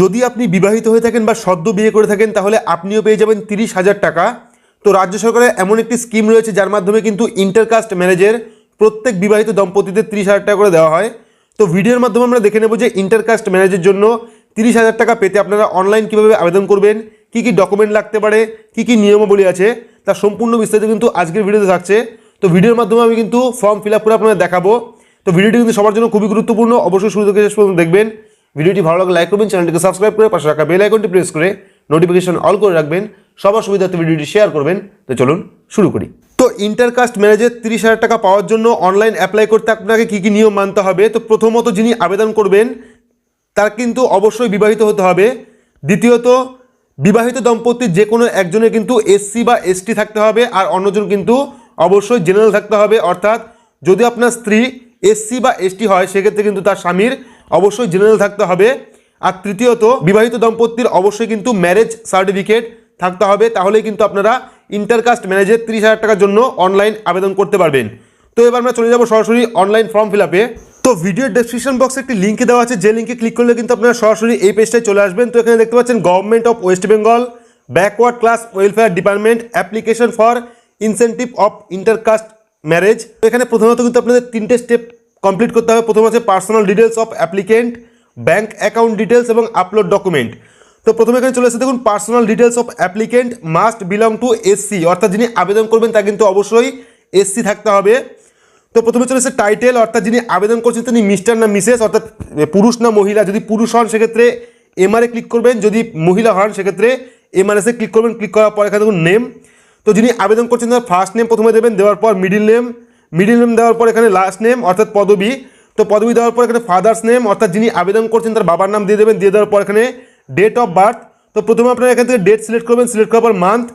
যদি আপনি বিবাহিত হয়ে থাকেন বা সদ্য বিয়ে করে থাকেন, তাহলে আপনিও পেয়ে যাবেন তিরিশ হাজার টাকা। তো রাজ্য সরকারের এমন একটি স্কিম রয়েছে, যার মাধ্যমে কিন্তু ইন্টারকাস্ট ম্যারেজের প্রত্যেক বিবাহিত দম্পতিদের তিরিশ হাজার টাকা করে দেওয়া হয়। তো ভিডিওর মাধ্যমে আমরা দেখে নেব যে ইন্টারকাস্ট ম্যারেজের জন্য তিরিশ হাজার টাকা পেতে আপনারা অনলাইন কীভাবে আবেদন করবেন, কী কী ডকুমেন্ট লাগতে পারে, কী কী নিয়মাবলী আছে তার সম্পূর্ণ বিস্তারিত কিন্তু আজকের ভিডিওতে থাকছে। তো ভিডিওর মাধ্যমে আমি কিন্তু ফর্ম ফিল আপ করে আপনাদের দেখাবো। তো ভিডিওটি কিন্তু সবার জন্য খুবই গুরুত্বপূর্ণ, অবশ্যই শুরু থেকে শেষ পর্যন্ত দেখবেন। ভিডিওটি ভালো লাগলে লাইক করবেন, চ্যানেলটিকে সাবস্ক্রাইব করে পাশে রাখা বেল আইকনটি প্রেস করে নোটিফিকেশন অল করে রাখবেন। সবার সুবিধার্থে ভিডিওটি শেয়ার করবেন। তো চলুন শুরু করি। তো ইন্টারকাস্ট ম্যারেজের তিরিশ হাজার টাকা পাওয়ার জন্য অনলাইন অ্যাপ্লাই করতে আপনাকে কী কী নিয়ম মানতে হবে? তো প্রথমত যিনি আবেদন করবেন, তার কিন্তু অবশ্যই বিবাহিত হতে হবে। দ্বিতীয়ত, বিবাহিত দম্পতির যে কোনো একজনের কিন্তু এসসি বা এসটি থাকতে হবে আর অন্যজন কিন্তু অবশ্যই জেনারেল থাকতে হবে। অর্থাৎ যদি আপনার স্ত্রী এসসি বা এসটি হয়, সেক্ষেত্রে কিন্তু তার স্বামীর অবশ্যই জেনারেল থাকতে হবে। আর তৃতীয়ত, বিবাহিত দম্পতির অবশ্যই কিন্তু ম্যারেজ সার্টিফিকেট থাকতে হবে। তাহলেই কিন্তু আপনারা ইন্টারকাস্ট ম্যানেজের তিরিশ হাজার টাকার জন্য অনলাইন আবেদন করতে পারবেন। তো এবার আমরা চলে যাব সরাসরি অনলাইন ফর্ম ফিল আপে তো ভিডিওর ডেসক্রিপশন বক্সে একটি লিঙ্কে দেওয়া আছে। যে লিঙ্কে ক্লিক করলে কিন্তু আপনারা সরাসরি এই পেজটায় চলে আসবেন। তো এখানে দেখতে পাচ্ছেন government of West Bengal backward class welfare department application for incentive of intercaste marriage এখানে প্রথমত কিন্তু আপনাদের তিনটে স্টেপ কমপ্লিট করতে হবে। প্রথম আছে personal details of applicant bank account details এবং আপলোড ডকুমেন্ট তো প্রথমে এখানে চলে এসেছে দেখুন personal details of applicant must belong to SC অর্থাৎ যিনি আবেদন করবেন তা কিন্তু অবশ্যই এসসি থাকতে হবে। তো প্রথমে চলে এসেছে টাইটেল অর্থাৎ যিনি আবেদন করছেন তিনি মিস্টার না মিসেস অর্থাৎ পুরুষ না মহিলা। যদি পুরুষ হন সেক্ষেত্রে এমআরএ ক্লিক করবেন, যদি মহিলা হন সেক্ষেত্রে এমআরএসে ক্লিক করবেন। ক্লিক করার পর এখানে দেখুন নেম তো যিনি আবেদন করছেন তার ফার্স্ট নেম প্রথমে দেবেন, দেওয়ার পর মিডিল নেম মিডিল নেম দেওয়ার পর এখানে লাস্ট নেম অর্থাৎ পদবি। তো পদবি দেওয়ার পর এখানে ফাদার্স নেম অর্থাৎ যিনি আবেদন করছেন তার বাবার নাম দিয়ে দেবেন, দিয়ে দেওয়ার পর এখানে ডেট অফ বার্থ তো প্রথমে আপনারা এখান থেকে ডেট সিলেক্ট করবেন সিলেক্ট করার পর মান্থ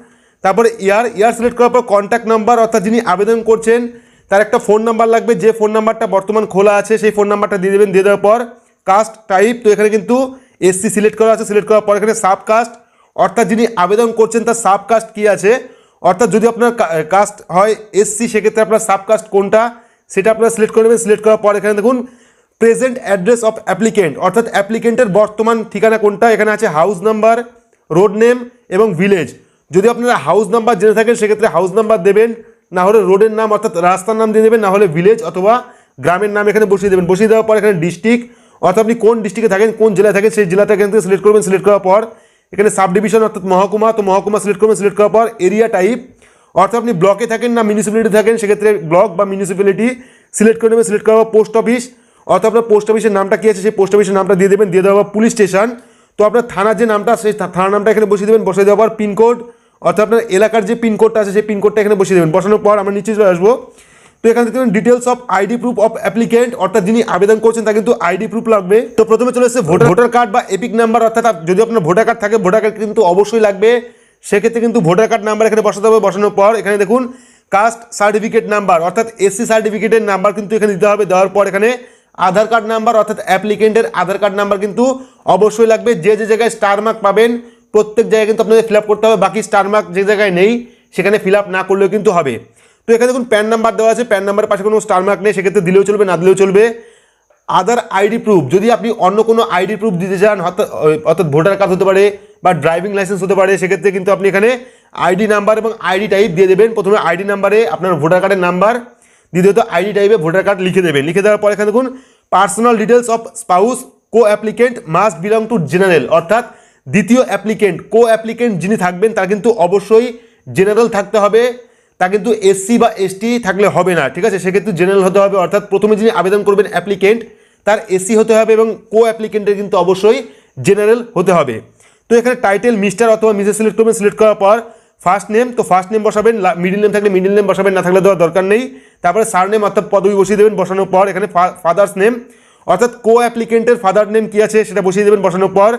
তারপরে ইয়ার ইয়ার সিলেক্ট করার পর কন্ট্যাক্ট নাম্বার অর্থাৎ যিনি আবেদন করছেন, তার একটা ফোন নাম্বার লাগবে। যে ফোন নাম্বারটা বর্তমান খোলা আছে, সেই ফোন নাম্বারটা দিয়ে দেবেন, দিয়ে দেওয়ার পর কাস্ট টাইপ তো এখানে কিন্তু এসসি সিলেক্ট করা আছে সিলেক্ট করার পর এখানে সাব কাস্ট অর্থাৎ যিনি আবেদন করছেন, তার সাব কাস্ট কী আছে? অর্থাৎ যদি আপনার কাস্ট হয় এসসি সেক্ষেত্রে আপনার সাব কাস্ট কোনটা? সেটা আপনারা সিলেক্ট করে নেবেন। সিলেক্ট করার পর এখানে দেখুন প্রেজেন্ট অ্যাড্রেস অফ অ্যাপ্লিকেন্ট অর্থাৎ অ্যাপ্লিকেন্টের বর্তমান ঠিকানা কোনটা? এখানে আছে হাউস নাম্বার রোড নেম এবং ভিলেজ যদি আপনারা হাউস নাম্বার জেনে থাকেন, সেক্ষেত্রে হাউস নাম্বার দেবেন, না হলে রোডের নাম, অর্থাৎ রাস্তার নাম দিয়ে দেবেন, না হলে ভিলেজ অথবা গ্রামের নাম এখানে বসিয়ে দেবেন। বসিয়ে দেওয়ার পর এখানে ডিস্ট্রিক্ট অর্থাৎ আপনি কোন ডিস্ট্রিক্টে থাকেন, কোন জেলায় থাকেন, সেই জেলাটা এখান থেকে সিলেক্ট করবেন। সিলেক্ট করার পর এখানে সাব ডিভিশন অর্থাৎ মহকুমা, তো মহকুমা সিলেক্ট করবেন, সিলেক্ট করার পর এরিয়া টাইপ। অর্থাৎ আপনি ব্লকে থাকেন না মিউনিসিপ্যালিটি থাকেন, সেক্ষেত্রে ব্লক বা মিউনিসিপ্যালিটি সিলেক্ট করে নেবেন, সিলেক্ট করার পর পোস্ট অফিস অর্থাৎ আপনার পোস্ট অফিসের নামটা কী আছে, সেই পোস্ট অফিসের নামটা দিয়ে দেবেন, দিয়ে দেওয়া পুলিশ স্টেশন তো আপনার থানার যে নামটা সেই থানার নামটা এখানে বসিয়ে দেবেন, বসিয়ে দেওয়ার পর পিনকোড অর্থাৎ আপনার এলাকার যে পিনকোডটা আছে, সেই পিনকোডটা এখানে বসিয়ে দেবেন। বসানোর পর আমরা নিচে চলে আসব। তো এখানে দেখতে পাবেন details of ID proof of applicant অর্থাৎ যিনি আবেদন করছেন তা কিন্তু আইডি প্রুফ লাগবে। তো প্রথমে চলে এসেছে ভোটার ভোটার কার্ড বা এপিক নাম্বার অর্থাৎ যদি আপনার ভোটার কার্ড থাকে ভোটার কার্ড কিন্তু অবশ্যই লাগবে। সেক্ষেত্রে কিন্তু ভোটার কার্ড নাম্বার এখানে বসাতে হবে, বসানোর পর এখানে দেখুন কাস্ট সার্টিফিকেট নাম্বার অর্থাৎ এসসি সার্টিফিকেটের নাম্বার কিন্তু এখানে দিতে হবে। দেওয়ার পর এখানে আধার কার্ড নাম্বার অর্থাৎ অ্যাপ্লিকেন্টের আধার কার্ড নাম্বার কিন্তু অবশ্যই লাগবে। যে যে জায়গায় স্টার মার্ক পাবেন, প্রত্যেক জায়গায় কিন্তু আপনাদের ফিল করতে হবে, বাকি স্টার মার্ক যে জায়গায় নেই, সেখানে ফিল না করলেও কিন্তু হবে। তো এখানে দেখুন প্যান নাম্বার দেওয়া আছে, প্যান নাম্বারের পাশে কোনো স্টার মার্ক নেই, সেক্ষেত্রে দিলেও চলবে, না দিলেও চলবে। আদার আইডি প্রুফ যদি আপনি অন্য কোনো আইডি প্রুফ দিতে চান, অর্থাৎ ভোটার কার্ড হতে পারে বা ড্রাইভিং লাইসেন্স হতে পারে, সেক্ষেত্রে কিন্তু আপনি এখানে আইডি নাম্বার এবং আইডি টাইপ দিয়ে দেবেন। প্রথমে আইডি নাম্বারে আপনার ভোটার কার্ডের নাম্বার দ্বিতীয়ত আইডি টাইপে ভোটার কার্ড লিখে দেবেন। লিখে দেওয়ার পর এখানে দেখুন personal details of spouse co applicant must belong to general অর্থাৎ দ্বিতীয় অ্যাপ্লিকেন্ট কো অ্যাপ্লিকেন্ট যিনি থাকবেন, তার কিন্তু অবশ্যই জেনারেল থাকতে হবে। তা কিন্তু এসসি বা এসটি থাকলে হবে না, ঠিক আছে? সেক্ষেত্রে জেনারেল হতে হবে, অর্থাৎ প্রথমে যিনি আবেদন করবেন অ্যাপ্লিকেন্ট তার এসসি হতে হবে এবং কো অ্যাপ্লিকেন্টের কিন্তু অবশ্যই জেনারেল হতে হবে। তো এখানে টাইটেল মিস্টার অথবা মিসেস সিলেক্ট করবেন সিলেক্ট করার পর ফার্স্ট নেম তো ফার্স্ট নেম বসাবেন মিডিল নেম থাকলে মিডিল নেম বসাবেন, না থাকলে দেওয়ার দরকার নেই। তারপরে সার নেম অর্থাৎ পদবি বসিয়ে দেবেন, বসানোর পর এখানে ফাদার্স নেম অর্থাৎ কো অ্যাপ্লিকেন্টের ফাদার নেম কী আছে সেটা বসিয়ে দেবেন, বসানোর পর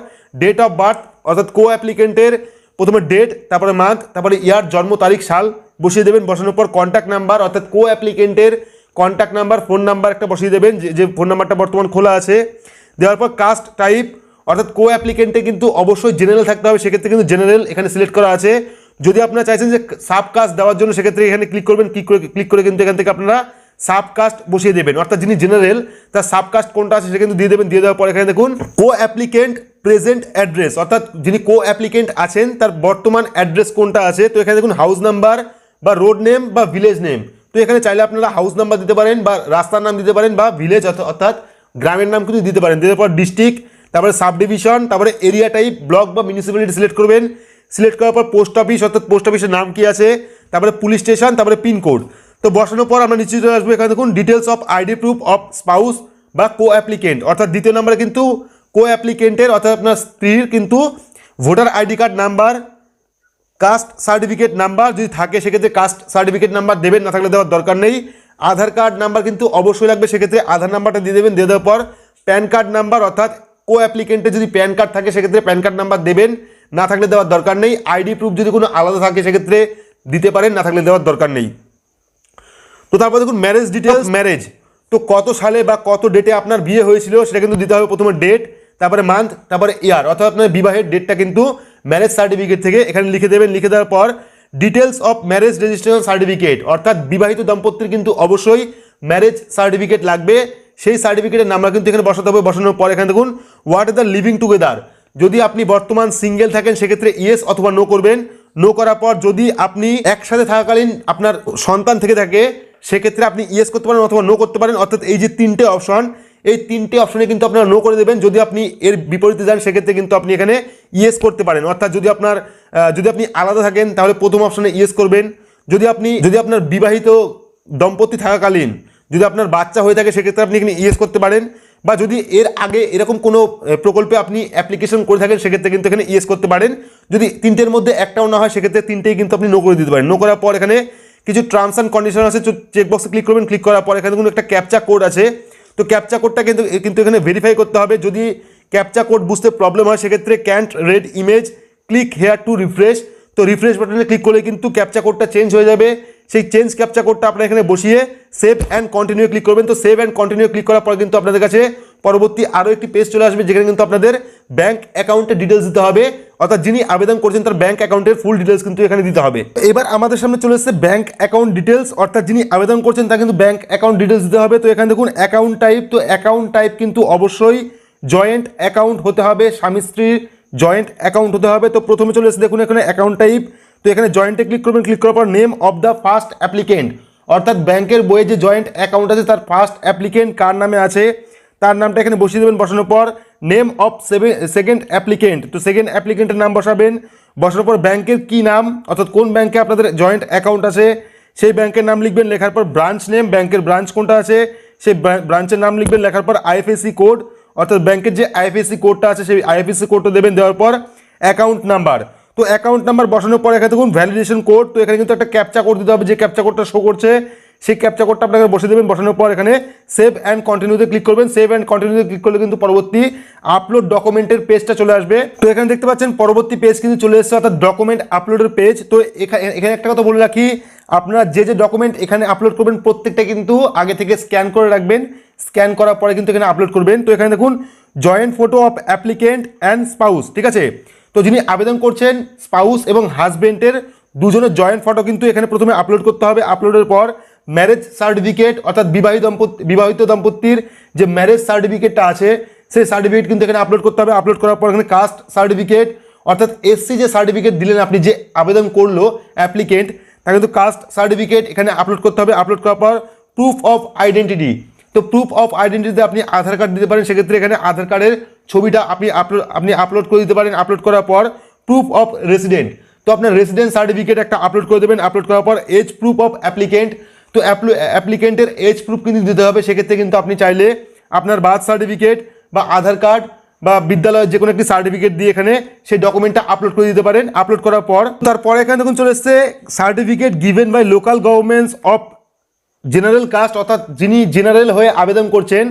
ডেট অফ বার্থ অর্থাৎ কো অ্যাপ্লিকেন্টের প্রথমে ডেট তারপরে মান্থ তারপরে ইয়ার জন্ম, তারিখ, সাল বসিয়ে দেবেন, বসানোর পর কন্ট্যাক্ট নাম্বার অর্থাৎ কো অ্যাপ্লিকেন্টের কন্ট্যাক্ট নাম্বার ফোন নাম্বার একটা বসিয়ে দেবেন, যে ফোন নাম্বারটা বর্তমান খোলা আছে। দেওয়ার পর কাস্ট টাইপ অর্থাৎ কো অ্যাপ্লিকেন্টে কিন্তু অবশ্যই জেনারেল থাকতে হবে, সেক্ষেত্রে কিন্তু জেনারেল এখানে সিলেক্ট করা আছে। যদি আপনারা চাইছেন যে সাব কাস্ট দেওয়ার জন্য, সেক্ষেত্রে এখানে ক্লিক করবেন ক্লিক করে ক্লিক করে কিন্তু এখান থেকে আপনারা সাব কাস্ট বসিয়ে দেবেন। অর্থাৎ যিনি জেনারেল তার সাব কাস্ট কোনটা আছে সেটা কিন্তু দিয়ে দেবেন, দিয়ে দেওয়ার পর এখানে দেখুন কো অ্যাপ্লিকেন্ট প্রেজেন্ট অ্যাড্রেস অর্থাৎ যিনি কো অ্যাপ্লিকেন্ট আছেন, তার বর্তমান অ্যাড্রেস কোনটা আছে, তো এখানে দেখুন হাউস নাম্বার বা রোড নেম বা ভিলেজ নেম তো এখানে চাইলে আপনারা হাউস নাম্বার দিতে পারেন বা রাস্তার নাম দিতে পারেন বা ভিলেজ অর্থাৎ গ্রামের নাম কিন্তু দিতে পারেন। দেওয়ার পর ডিস্ট্রিক্ট তারপরে সাব ডিভিশন তারপরে এরিয়া টাইপ ব্লক বা মিউনিসিপ্যালিটি সিলেক্ট করবেন। সিলেক্ট করার পর পোস্ট অফিস অর্থাৎ পোস্ট অফিসের নাম কি আছে? তারপরে পুলিশ স্টেশন তারপরে পিনকোড তো বসানোর পর আমরা নিশ্চিত আসব এখানে দেখুন details of ID proof of spouse বা কো অ্যাপ্লিকেন্ট অর্থাৎ দ্বিতীয় নাম্বারে কিন্তু কো অ্যাপ্লিকেন্টের অর্থাৎ আপনার স্ত্রীর কিন্তু voter ID card number caste certificate number যদি থাকে, সেক্ষেত্রে কাস্ট সার্টিফিকেট নাম্বার দেবেন, না থাকলে দেওয়ার দরকার নেই। আধার কার্ড নাম্বার কিন্তু অবশ্যই লাগবে, সেক্ষেত্রে আধার নাম্বারটা দিয়ে দেবেন, দিয়ে দেওয়ার পর প্যান কার্ড নাম্বার, অর্থাৎ কো অ্যাপ্লিকেন্টে যদি প্যান কার্ড থাকে, সেক্ষেত্রে প্যান কার্ড নাম্বার দেবেন, না থাকলে দেওয়ার দরকার নেই। আইডি প্রুফ যদি কোনো আলাদা থাকে, সেক্ষেত্রে দিতে পারেন, না থাকলে দেওয়ার দরকার নেই। তো তারপর দেখুন ম্যারেজ ডিটেলস ম্যারেজ তো কত সালে বা কত ডেটে আপনার বিয়ে হয়েছিল, সেটা কিন্তু দিতে হবে প্রথমে ডেট তারপরে মান্থ তারপরে ইয়ার অর্থাৎ আপনার বিবাহের ডেটটা কিন্তু ম্যারেজ সার্টিফিকেট থেকে এখানে লিখে দেবেন, লিখে দেওয়ার পর details of marriage registration certificate অর্থাৎ বিবাহিত দম্পতির কিন্তু অবশ্যই ম্যারেজ সার্টিফিকেট লাগবে। সেই সার্টিফিকেটের নাম্বার কিন্তু এখানে বসাতে হবে, বসানোর পর এখানে দেখুন what is the living together যদি আপনি বর্তমান সিঙ্গেল থাকেন, সেক্ষেত্রে ইয়েস অথবা নো করবেন। নো করার পর যদি আপনি একসাথে থাকাকালীন আপনার সন্তান থেকে থাকে, সেক্ষেত্রে আপনি ইয়েস করতে পারেন অথবা নো করতে পারেন। অর্থাৎ এই যে তিনটে অপশন এই তিনটে অপশনে কিন্তু আপনারা নো করে দেবেন। যদি আপনি এর বিপরীতে যান, সেক্ষেত্রে কিন্তু আপনি এখানে ইয়েস করতে পারেন। অর্থাৎ যদি আপনার যদি আপনি আলাদা থাকেন, তাহলে প্রথম অপশনে ইয়েস করবেন। যদি আপনি, যদি আপনার বিবাহিত দম্পতি থাকাকালীন, যদি আপনার বাচ্চা হয়ে থাকে, সেক্ষেত্রে আপনি এখানে ইয়েস করতে পারেন। বা যদি এর আগে এরকম কোনো প্রকল্পে আপনি অ্যাপ্লিকেশন করে থাকেন, সেক্ষেত্রে কিন্তু এখানে ইয়েস করতে পারেন। যদি তিনটের মধ্যে একটাও না হয়, সেক্ষেত্রে তিনটেই কিন্তু আপনি নো করে দিতে পারেন। নো করার পর এখানে কিছু টার্মস অ্যান্ড কন্ডিশন আছে চেকবক্সে ক্লিক করবেন। ক্লিক করার পর এখানে কোনো একটা ক্যাপচা কোড আছে। তো ক্যাপচা কোডটা কিন্তু কিন্তু এখানে ভেরিফাই করতে হবে। যদি ক্যাপচা কোড বুঝতে প্রবলেম হয়, সেক্ষেত্রে can't read image click here to refresh তো রিফ্রেশ বাটনে ক্লিক করলে কিন্তু ক্যাপচা কোডটা চেঞ্জ হয়ে যাবে। সেই চেঞ্জ ক্যাপচা কোডটা আপনার এখানে বসিয়ে সেভ অ্যান্ড কন্টিনিউ ক্লিক করবেন। তো সেভ অ্যান্ড কন্টিনিউ ক্লিক করার পর কিন্তু আপনাদের কাছে পরবর্তী আরও একটি পেজ চলে আসবে, যেখানে কিন্তু আপনাদের ব্যাংক অ্যাকাউন্টের ডিটেলস দিতে হবে। অর্থাৎ যিনি আবেদন করছেন তার ব্যাংক অ্যাকাউন্টের ফুল ডিটেলস কিন্তু এখানে দিতে হবে। এবার আমাদের সামনে চলে এসেছে ব্যাংক অ্যাকাউন্ট ডিটেলস অর্থাৎ যিনি আবেদন করছেন তা কিন্তু ব্যাংক অ্যাকাউন্ট ডিটেলস দিতে হবে। তো এখানে দেখুন অ্যাকাউন্ট টাইপ তো অ্যাকাউন্ট টাইপ কিন্তু অবশ্যই জয়েন্ট অ্যাকাউন্ট হতে হবে, স্বামী স্ত্রীর জয়েন্ট অ্যাকাউন্ট হতে হবে। তো প্রথমে চলে এসেছে, দেখুন এখানে অ্যাকাউন্ট টাইপ তো এখানে জয়েন্টে ক্লিক করবেন ক্লিক করার পর name of the first applicant অর্থাৎ ব্যাংকের বইয়ে যে জয়েন্ট অ্যাকাউন্ট আছে, তার ফার্স্ট অ্যাপ্লিকেন্ট কার নামে আছে? তার নামটা এখানে বসিয়ে দেবেন, বসানোর পর নেম অফ সেকেন্ড অ্যাপ্লিকেন্ট তো সেকেন্ড অ্যাপ্লিকেন্টের নাম বসাবেন, বসানোর পর ব্যাংকের কি নাম, অর্থাৎ কোন ব্যাংকে আপনাদের জয়েন্ট অ্যাকাউন্ট আছে, সেই ব্যাংকের নাম লিখবেন, লেখার পর ব্রাঞ্চ নেম ব্যাংকের ব্রাঞ্চ কোনটা আছে, সেই ব্রাঞ্চের নাম লিখবেন, লেখার পর আইএফএসি কোড অর্থাৎ ব্যাংকের যে আইএফএসি কোডটা আছে, সেই আইএফএসি কোডটা দেবেন, দেওয়ার পর অ্যাকাউন্ট নাম্বার তো অ্যাকাউন্ট নাম্বার বসানোর পর এখানে দেখুন ভ্যালিডেশন কোড তো এখানে কিন্তু একটা ক্যাপচা কোড দিতে হবে, যে ক্যাপচা কোডটা শো করছে সেই ক্যাপচা কোডটা আপনাকে বসে দেবেন, বসানোর পর এখানে সেভ অ্যান্ড কন্টিনিউতে ক্লিক করবেন। সেভ অ্যান্ড কন্টিনিউতে ক্লিক করলে কিন্তু পরবর্তী আপলোড ডকুমেন্টের পেজটা চলে আসবে। তো এখানে দেখতে পাচ্ছেন, পরবর্তী পেজ কিন্তু চলে এসেছে, অর্থাৎ ডকুমেন্ট আপলোডের পেজ তো এখানে একটা কথা বলে রাখি, আপনারা যে যে ডকুমেন্ট এখানে আপলোড করবেন, প্রত্যেকটা কিন্তু আগে থেকে স্ক্যান করে রাখবেন। স্ক্যান করার পরে কিন্তু এখানে আপলোড করবেন। তো এখানে দেখুন joint photo of applicant and spouse ঠিক আছে? তো যিনি আবেদন করছেন স্পাউস এবং হাজবেন্ডের দুজনের জয়েন্ট ফটো কিন্তু এখানে প্রথমে আপলোড করতে হবে। আপলোডের পর ম্যারেজ সার্টিফিকেট অর্থাৎ বিবাহিত দম্পতি, বিবাহিত দম্পতির যে ম্যারেজ সার্টিফিকেটটা আছে, সেই সার্টিফিকেট কিন্তু এখানে আপলোড করতে হবে। আপলোড করার পর এখানে কাস্ট সার্টিফিকেট অর্থাৎ এসসি যে সার্টিফিকেট দিলেন আপনি যে আবেদন করল অ্যাপ্লিকেন্ট তা কিন্তু কাস্ট সার্টিফিকেট এখানে আপলোড করতে হবে। আপলোড করার পর প্রুফ অফ আইডেন্টিটি তো প্রুফ অফ আইডেন্টিটিতে আপনি আধার কার্ড দিতে পারেন। সেক্ষেত্রে এখানে আধার কার্ডের ছবিটা আপনি আপলোড আপনি আপলোড করে দিতে পারেন। আপলোড করার পর প্রুফ অফ রেসিডেন্ট তো আপনার রেসিডেন্ট সার্টিফিকেট একটা আপলোড করে দেবেন। আপলোড করার পর এজ প্রুফ অফ অ্যাপ্লিকেন্ট তো অ্যাপ্লিকেন্টের এজ প্রুফ কিন্তু দিতে হবে। সেক্ষেত্রে কিন্তু আপনি চাইলে আপনার বার্থ সার্টিফিকেট বা আধার কার্ড বা বিদ্যালয়ের যে কোনো একটি সার্টিফিকেট দিয়ে এখানে সেই ডকুমেন্টটা আপলোড করে দিতে পারেন। আপলোড করার পর তারপরে এখানে দেখুন চলে এসছে certificate given by local governments of general caste অর্থাৎ যিনি জেনারেল হয়ে আবেদন করছেন,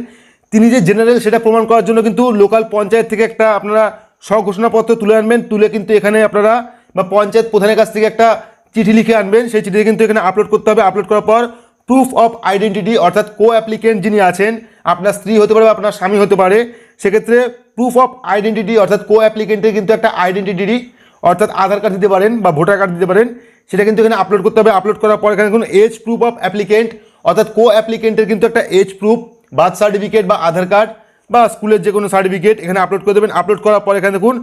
তিনি যে জেনারেল সেটা প্রমাণ করার জন্য কিন্তু লোকাল পঞ্চায়েত থেকে একটা আপনারা স্বঘোষণাপত্র তুলে আনবেন। তুলে কিন্তু এখানে আপনারা বা পঞ্চায়েত প্রধানের কাছ থেকে একটা চিঠি লিখে আনবেন, সেই চিঠিটা কিন্তু এখানে আপলোড করতে হবে। আপলোড করার পর প্রুফ অফ আইডেন্টিটি অর্থাৎ কো অ্যাপ্লিকেন্ট যিনি আছেন, আপনার স্ত্রী হতে পারে বা আপনার স্বামী হতে পারে, সেক্ষেত্রে প্রুফ অফ আইডেন্টিটি অর্থাৎ কো অ্যাপ্লিকেন্টের কিন্তু একটা আইডেন্টিটি অর্থাৎ আধার কার্ড দিতে পারেন বা ভোটার কার্ড দিতে পারেন, সেটা কিন্তু এখানে আপলোড করতে হবে। আপলোড করার পর এখানে কোনো এজ প্রুফ অফ অ্যাপ্লিকেন্ট অর্থাৎ কো অ্যাপ্লিকেন্টের কিন্তু একটা এজ প্রুফ বার্থ সার্টিফিকেট বা আধার কার্ড বা স্কুলের যে কোনো সার্টিফিকেট এখানে আপলোড করে দেবেন। আপলোড করার পর এখানে দেখুন,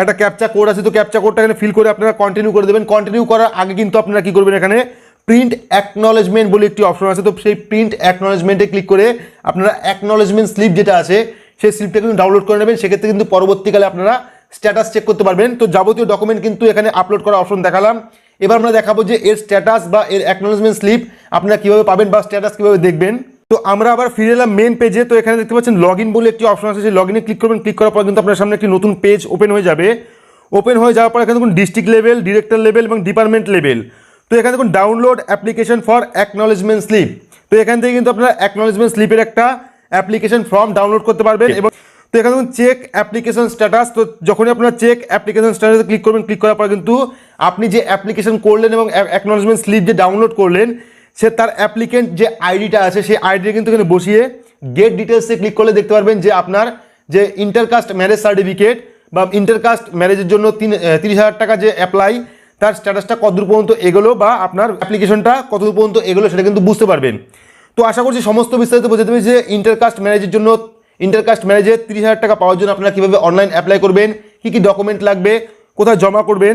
একটা ক্যাপচা কোড আছে। তো ক্যাপচা কোডটা এখানে ফিল করে আপনারা কন্টিনিউ করে দেবেন। কন্টিনিউ করার আগে কিন্তু আপনারা কী করবেন এখানে? প্রিন্ট অ্যাকনলেজমেন্ট বলে একটি অপশন আছে। তো সেই প্রিন্ট অ্যাকনলেজমেন্টে ক্লিক করে আপনারা অ্যাকনলেজমেন্ট স্লিপ যেটা আছে, সেই স্লিপটা কিন্তু ডাউনলোড করে নেবেন। সেক্ষেত্রে কিন্তু পরবর্তীকালে আপনারা স্ট্যাটাস চেক করতে পারবেন। তো যাবতীয় ডকুমেন্ট কিন্তু এখানে আপলোড করার অপশন দেখালাম। এবার আমরা দেখাবো যে এর স্ট্যাটাস বা এর অ্যাকনলেজমেন্ট স্লিপ আপনারা কীভাবে পাবেন বা স্ট্যাটাস কীভাবে দেখবেন। তো আমরা আবার ফিরে এলাম মেন পেজে তো এখানে দেখতে পাচ্ছেন লগ ইন বলে একটি অপশন আছে। সেই লগ ইনে ক্লিক করবেন। ক্লিক করার পর কিন্তু আপনার সামনে একটি নতুন পেজ ওপেন হয়ে যাবে। ওপেন হয়ে যাওয়ার পর এখানে দেখুন ডিস্ট্রিক্ট লেভেল ডিরেক্টর লেভেল এবং ডিপার্টমেন্ট লেভেল তো এখানে দেখুন download application for acknowledgement slip তো এখান থেকে কিন্তু আপনারা অ্যাকনলেজমেন্ট স্লিপের একটা অ্যাপ্লিকেশন ফর্ম ডাউনলোড করতে পারবেন এবং তো এখানে দেখুন চেক অ্যাপ্লিকেশন স্ট্যাটাস তো যখনই আপনারা চেক অ্যাপ্লিকেশন স্ট্যাটাসে ক্লিক করবেন ক্লিক করার পর কিন্তু আপনি যে অ্যাপ্লিকেশন করলেন এবং অ্যাকনলেজমেন্ট স্লিপ যে ডাউনলোড করলেন সে তার অ্যাপ্লিকেন্ট যে আইডিটা আছে, সেই আইডিটা কিন্তু এখানে বসিয়ে গেট ডিটেলসে ক্লিক করলে দেখতে পারবেন যে আপনার যে ইন্টারকাস্ট ম্যারেজ সার্টিফিকেট বা ইন্টারকাস্ট ম্যারেজের জন্য তিন তিরিশ হাজার টাকা যে অ্যাপ্লাই তার স্ট্যাটাসটা কতদূর পর্যন্ত এগোলো বা আপনার অ্যাপ্লিকেশনটা কতদূর পর্যন্ত এগোলো সেটা কিন্তু বুঝতে পারবেন। তো আশা করছি সমস্ত বিস্তারিত বোঝাতে পেরেছি যে ইন্টারকাস্ট ম্যারেজের জন্য ইন্টারকাস্ট ম্যারেজে তিরিশ হাজার টাকা পাওয়ার জন্য আপনারা কীভাবে অনলাইন অ্যাপ্লাই করবেন, কী কী ডকুমেন্ট লাগবে, কোথায় জমা করবেন